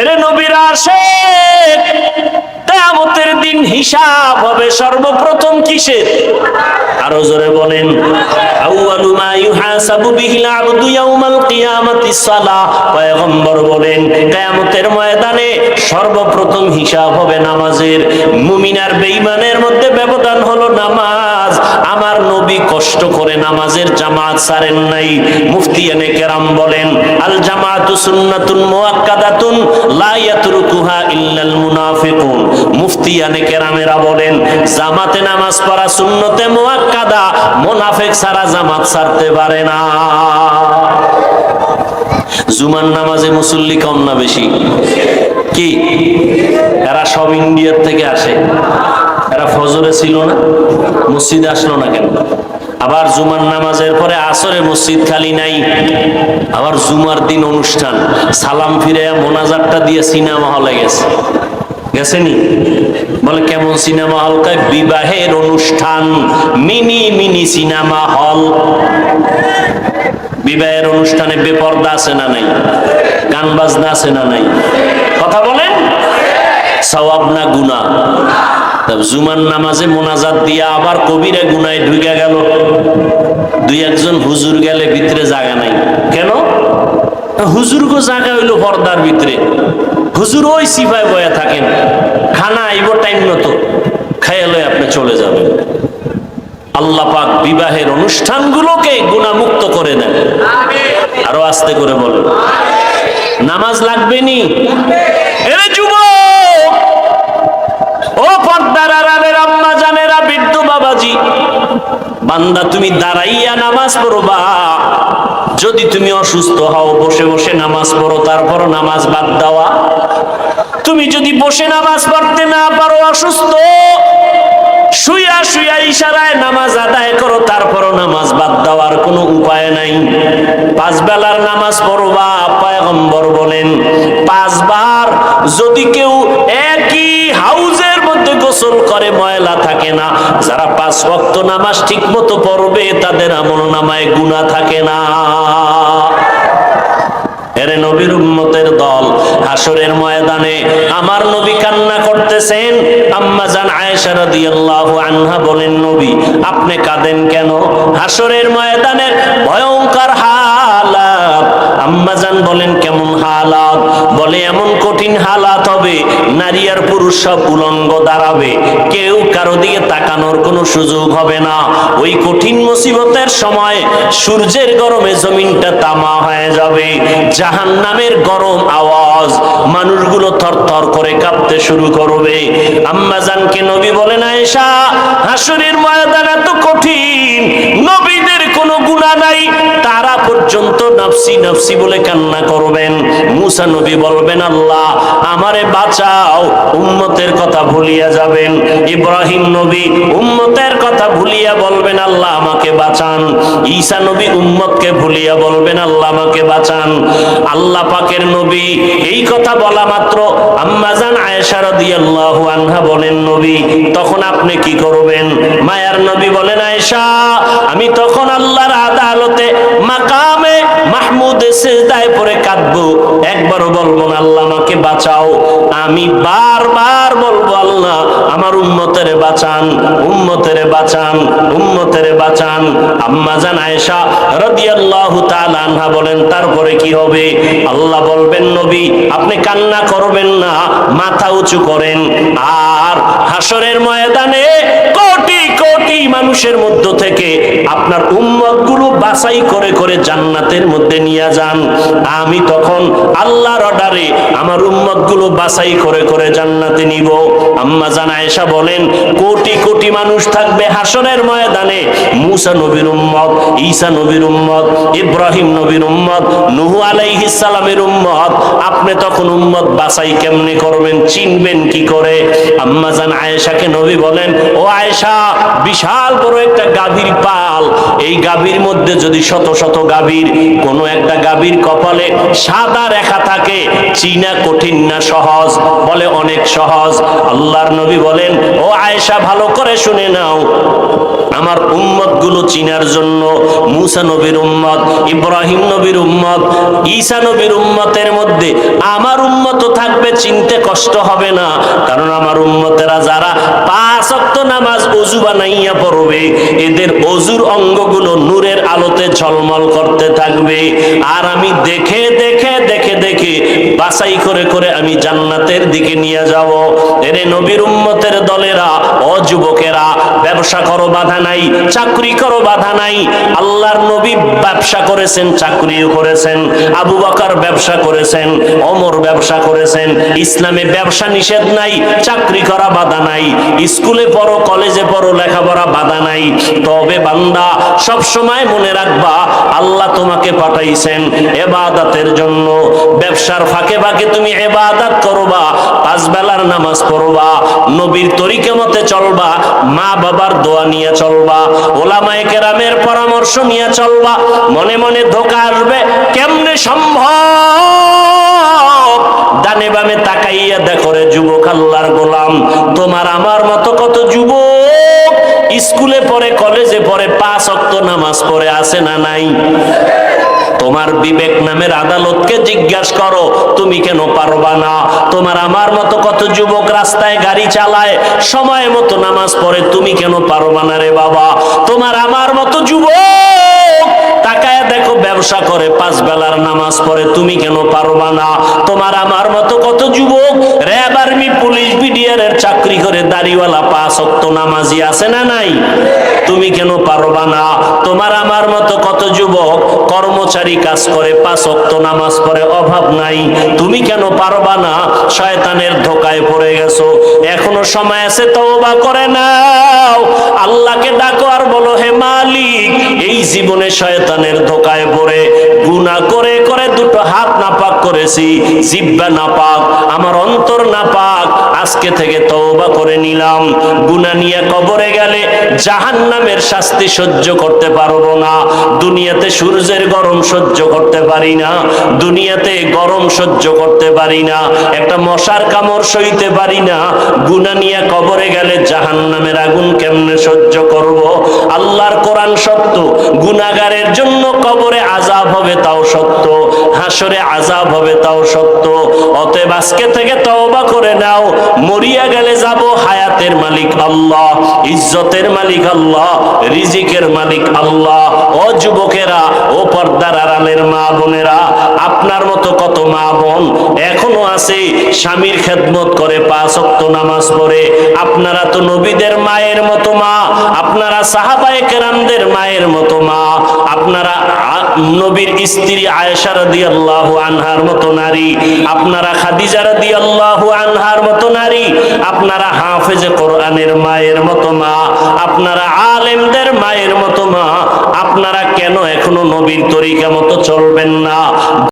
এরে নবীর আসে কেয়ামতের দিন হিসাব হবে সর্বপ্রথম কিসের? আরও জোরে বলেন, আউয়ালু মা ইউহাসাবু বিহিল আবদু ইয়াউমাল কিয়ামাতিস সালাহ। পয়গম্বর বলেন, কিয়ামতের সর্বপ্রথম হিসাব হবে নামাজের। মুমিন আর বেঈমানের মধ্যে ব্যবধান হলো নামাজ। আমার নবী কষ্ট করে নামাজের জামাত সারেন নাই। মুফতিয়ানে কেরাম বলেন, আল জামাতু সুন্নাতুন মুআক্কাদাতুন লা ইয়াতরুকুহা ইল্লাল মুনাফিকুন। মুফতিয়ানে কেরামেরা বলেন, জামাতে নামাজ পড়া সুন্নতে মুআক্কাদা, মুনাফিক সারা জামাত সারতে পারে না। জুমার নামাজে মুসল্লি কম না বেশি? কি? এরা সব ইন্ডিয়ার থেকে আসে। এরা ফজরে ছিল না, মসজিদে আসলো না কেন? আবার জুমার নামাজের পরে আসরে মসজিদ খালি নাই। আবার জুমার দিন অনুষ্ঠান। সালাম ফিরে মোনাজারটা দিয়ে সিনেমা হলে গেছে। গেছেনি? বলে কেমন সিনেমা হল? কয়, বিবাহের অনুষ্ঠান, মিনি মিনি সিনেমা হল। বিবাহের অনুষ্ঠানে বেপর্দা আছে না নাই? গান বাজনা আছে না নাই? সওয়াব না গুনা জুমার নামাজে মোনাজাত দিয়া আবার কবিরে গুনায় ঢুকে গেল। দুই একজন হুজুর গেলে ভিতরে জায়গা নাই। কেন? হুজুর গো জায়গা হইল পর্দার ভিতরে। হুজুর ওই সিপায় বয়া থাকেন। খানা আইব টাইম মতো। খাইয়া লয়ে আপনি চলে যাবেন। আল্লাহ পাক বিবাহের অনুষ্ঠানগুলোকে গুণামুক্ত করে দেন। আরও আস্তে করে বলেন। নামাজ লাগবে নি? যুবক ও পর্দার আড়ালের আম্মা জানেরা বৃদ্ধ বাবাজি বান্দা, তুমি দাঁড়াইয়া নামাজ পড়বা। যদি তুমি অসুস্থ হও, বসে বসে নামাজ পড়ো তারপর নামাজ বাদ দেওয়া। তুমি যদি বসে নামাজ পড়তে না পারো, অসুস্থ শুয়া শুয়া ইশারায় নামাজ আদায় করো, তারপরও নামাজ বাদ দেওয়ার কোনো উপায় নাই। পাঁচ বেলার নামাজ পড়বা, পয়গম্বর বলেন, পাঁচবার যদি কেউ একই মধ্যে গোসল করে ময়লা থাকে না। যারা পাঁচ ওয়াক্ত নামাজ ঠিক মতো পড়বে, তাদের আমল নামায় গুণা থাকে না। হাসরের ময়দানে আমার নবী কান্না করতেছেন। আনহা বলেন, নবী, আপনি কাঁদেন কেন? হাসরের ময়দানের ভয়ঙ্কর হালাত আম্মা জান বলেন, কেমন হালাত? বলে, এমন কঠিন হালাত হবে, নারী আর পুরুষ সব উলঙ্গ দাঁড়াবে, কেউ কারও দিকে তাকানোর কোনো সুযোগ হবে না। ওই কঠিন মুসিবতের সময় সূর্যের গরমে জমিনটা তামা হয়ে যাবে। জাহান নামের গরম আওয়াজ মানুষগুলো থরথর করে কাঁপতে শুরু করবে। আম্মাজানকে নবী বলেন, আয়েশা, হাসুরের ময়দান এত কঠিন পর্যন্ত নাফসি নাফসি বলে কান্না করবেন। মুসা নবী বলবেন, আল্লাহ, আমারে বাঁচাও, উম্মতের কথা ভুলিয়া যাবেন। ইব্রাহিম নবী উম্মতের কথা ভুলিয়া বলবেন, আল্লাহ, আমাকে বাঁচান। ঈসা নবী উম্মতকে ভুলিয়া বলবেন, আল্লাহ, আমাকে বাঁচান। আল্লাহ পাকের নবী এই কথা বলা মাত্র আম্মাজান আয়েশা রাদিয়াল্লাহু আনহা বলেন, নবী, তখন আপনি কি করবেন? মায়ার নবী বলেন, আয়েশা, আমি তখন আল্লাহর আদালতে মাকামে মাহমুদ সেজদায় পরে কাঁদবো। একবারও বলব না, আল্লাহ আমাকে বাঁচাও। আমি বারবার বলব, আল্লাহ আমার উম্মতের বাঁচান উম্মতের বাঁচান উম্মতের বাঁচান। আম্মা জান আয়েশা রাদিয়াল্লাহু তাআলা আনহা বলেন, তারপরে কি হবে? আল্লাহ বলবেন, নবী, আপনি কান্না করবেন না, মাথা উঁচু করেন। আর হাসরের ময়দানে কোটি কোটি মানুষের মধ্য থেকে আপনার উম্মতগুলো বাছাই করে করে জান্নাতের মধ্যে নিয়ে যান। আমি তখন আল্লাহর অর্ডারে আমার উম্মতগুলো বাছাই করে করে জান্নাতে নিব। আম্মা জান আয়েশা বলেন, কোটি কোটি মানুষ থাকবে হাসনের ময়দানে। মুসা নবীর উম্মত, ঈসা নবীর উম্মত, ইব্রাহিম নবীর উম্মত, নুহু আলাইহিস সালামের উম্মত। আপনি তখন উম্মত বাছাই কেমনে করবেন, চিনবেন কি করে? আম্মা জান আয়েশাকে নবী বলেন, ও আয়েশা, বিশাল বড় একটা গাভীর পাল এই গাভীর মধ্যে যদি শত শত গাভীর, কোনো একটা গাভীর কপালে সাদা রেখা থাকে, চীনা কঠিন না সহজ, বলে অনেক সহজ। আল্লাহর নবী বলেন, ও আয়েশা, ভালো করে শুনে নাও, আমার উম্মতগুলো চিনার জন্য, মুসা নবীর উম্মত, ইব্রাহিম নবীর উম্মত, ঈসা নবীর উম্মতের মধ্যে আমার উম্মত থাকবে, চিনতে কষ্ট হবে না। কারণ আমার উম্মতেরা যারা পাঁচ অক্ত নামাজ অজু বানাইয়া পড়বে, এদের অজুর অঙ্গগুলো নূরের আলোতে ঝলমল করতে থাকবে। আর আমি দেখে দেখে দেখে দেখে বাছাই করে করে আমি জান্নাতের দিকে নিয়ে যাব। এরে নবীর উম্মতের দলেরা অযুবকেরা যুবকেরা ব্যবসা করো, বাধা নাই। চাকরি করো, বাধা নাই। আল্লাহর নবী ব্যবসা করেছেন, চাকরিও করেছেন। আবু বকর ব্যবসা করেছেন অমর ব্যবসা করেছেন। ইসলামে ব্যবসা নিষেধ নাই, চাকরি করা বাধা নাই। স্কুলে পড়ো, কলেজে পড়ো, লেখাপড়া বাধা নাই। তবে বান্দা, সব সময় মনে রাখবা, আল্লাহ তোমাকে পাঠাইছেন এবাদাতের জন্য। ব্যবসার ফাঁকে ফাঁকে তুমি এবাদাত করবা পাঁচ বেলার নামাজ পড়বা, নবীর তরিকে মতে চলবা মা বাবার দোয়া নিয়ে চলবা, ওলামায়ে কেরামের পরামর্শ নিয়ে চলবা, মনে মনে ধোকা আসবে, কেমনে সম্ভব? দানে বামে তাকাইয়া দেখো রে যুবক আল্লাহর গোলাম, তোমার আমার মতো কত যুবক? স্কুলে পড়ে, কলেজে পড়ে, পাঁচ অক্ত নামাজ পড়ে আসে না নাই? তোমার বিবেক নামের আদালতকে জিজ্ঞাসা করো, তুমি কেন পারবা না? তোমার আমার মতো কত যুবক রাস্তায় গাড়ি চালায়, সময় মতো নামাজ পড়ে, তুমি কেন পারবা না রে বাবা? তোমার আমার মতো যুবক তাকায় দেখো, ব্যবসা করে, পাঁচ বেলার নামাজ পড়ে, তুমি কেন পারবা না? তোমার আমার মতো কত যুবক র্যাব আর্মি, পুলিশ বিডিআর এর চাকরি করে দাড়িওয়ালা, পাঁচ অক্ত নামাজি আছে না নাই? তুমি কেন পারবা না? তোমার আমার মতো কত যুবক কর্মচারী কাজ করে, পাঁচ অক্ত নামাজ পড়ে, অভাব নাই। তুমি কেন পারবা না? শয়তানের ধোকায় পড়ে গেছো। এখনও সময় আছে, তওবা করে নাও। আল্লাহকে ডাকো আর বলো, হে মালিক, এই জীবনে শয়তানের ধোকায় পড়ে করেছি, জিব্বা নাপাক, আমার অন্তর নাপাক, আজকে থেকে তওবা করে নিলাম। গুনাহ নিয়ে কবরে গেলে জাহান্নামের শাস্তি সহ্য করতে পারব না। দুনিয়াতে সূর্যের গরম সহ্য করতে পারি না। দুনিয়াতে গরম সহ্য করতে পারি না। একটা মশার কামড় সইতে পারি না। গুনাহ নিয়ে কবরে গেলে জাহান্নামের আগুন কেমনে সহ্য করব? আল্লাহর কোরআন সত্য। গুনাগারের জন্য কবরে আজাব হবে তাও সত্য। হাসরে আজাব হবে তাও সত্য। অতএব আজকে থেকে তওবা করে নাও। মরিয়া গেলে যাব হায়াতের মালিক আল্লাহ, ইজ্জতের মালিক আল্লাহ, রিজিকের মালিক আল্লাহ। ও যুবকেরা ও পর্দার আড়ালের মা বোনেরা, আপনার মতো কত মা বোন এখনও আছে, স্বামীর খেদমত করে পাঁচ ওয়াক্ত নামাজ পড়ে। আপনারা তো নবীদের মায়ের মতো মা, আপনারা সাহাবায়ে কেরামদের মায়ের মতো মা, আপনারা নবীর স্ত্রী আয়েশা রাদিয়াল্লাহু আনহার মতো নারী, আপনারা খাদিজা রাদিয়াল্লাহু আনহার মতো নারী, আপনারা হাফেজে কোরআনের মায়ের মতো মা, আপনারা আলেমদের মায়ের মতো মা, আপনারা কেন এখনও নবীর তরিকা মতো চলবেন না।